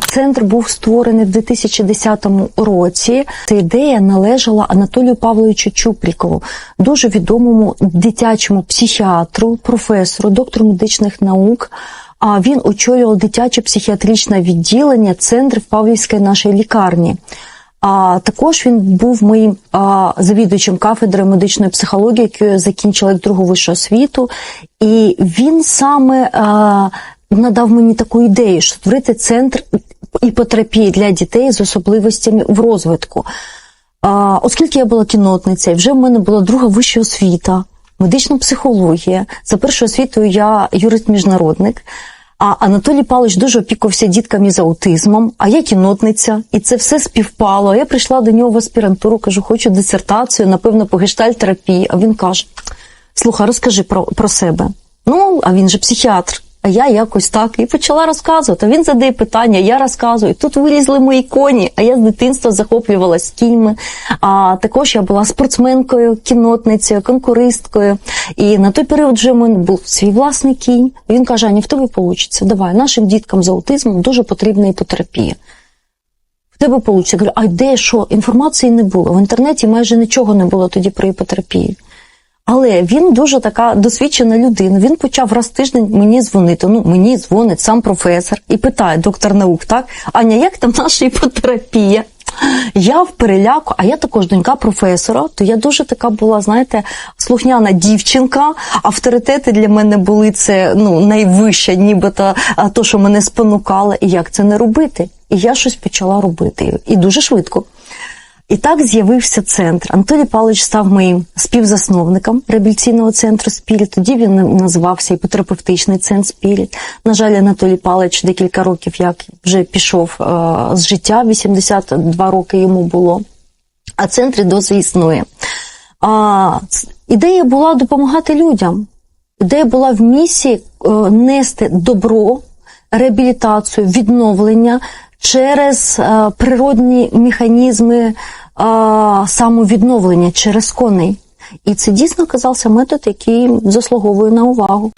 Центр був створений в 2010 році. Ця ідея належала Анатолію Павловичу Чупрікову, дуже відомому дитячому психіатру, професору, доктору медичних наук. А він очолював дитяче психіатричне відділення центрів Павлівської нашої лікарні. А також він був моїм а, завідувачем кафедри медичної психології, яку я закінчила як другу вищу освіту. І він саме а, надав мені таку ідею, що створити центр іпотерапії для дітей з особливостями в розвитку. А, оскільки я була кінотницею, вже в мене була друга вища освіта, медична психологія. За першою освітою я юрист-міжнародник. А Анатолій Павлович дуже опікувався дітками з аутизмом, а я кінотниця, і це все співпало. Я прийшла до нього в аспірантуру, кажу, хочу дисертацію, напевно, по гештальтерапії. А він каже: слухай, розкажи про, про себе. Ну, а він же психіатр. А я якось так і почала розказувати. Він задає питання, я розказую. Тут вилізли мої коні. А я з дитинства захоплювалась кіньми. А також я була спортсменкою, кінотницею, конкуристкою. І на той період вже в мене був свій власний кінь. Він каже: Аня, в тебе вийде. Давай, нашим діткам з аутизмом дуже потрібна іпотерапія. В тебе вийде. Я говорю, а де що? Інформації не було. В інтернеті майже нічого не було тоді про іпотерапію. Але він дуже така досвідчена людина. Він почав раз тиждень мені дзвонити. Ну, мені дзвонить сам професор і питає доктор наук, так? Аня, як там наша іпотерапія? Я в переляку, а я також донька професора, то я дуже така була, знаєте, слухняна дівчинка. Авторитети для мене були це ну, найвище, нібито то, що мене спонукало, і як це не робити. І я щось почала робити. І дуже швидко. І так з'явився центр. Анатолій Павлович став моїм співзасновником реабілітаційного центру Спіріт. Тоді він називався іпотерапевтичний центр Спіріт. На жаль, Анатолій Павлович декілька років як вже пішов е, з життя, 82 роки йому було. А центр досі існує. А, ідея була допомагати людям. Ідея була в місії е, нести добро, реабілітацію, відновлення через е, природні механізми е, самовідновлення через коней. І це дійсно оказався метод, який заслуговує на увагу.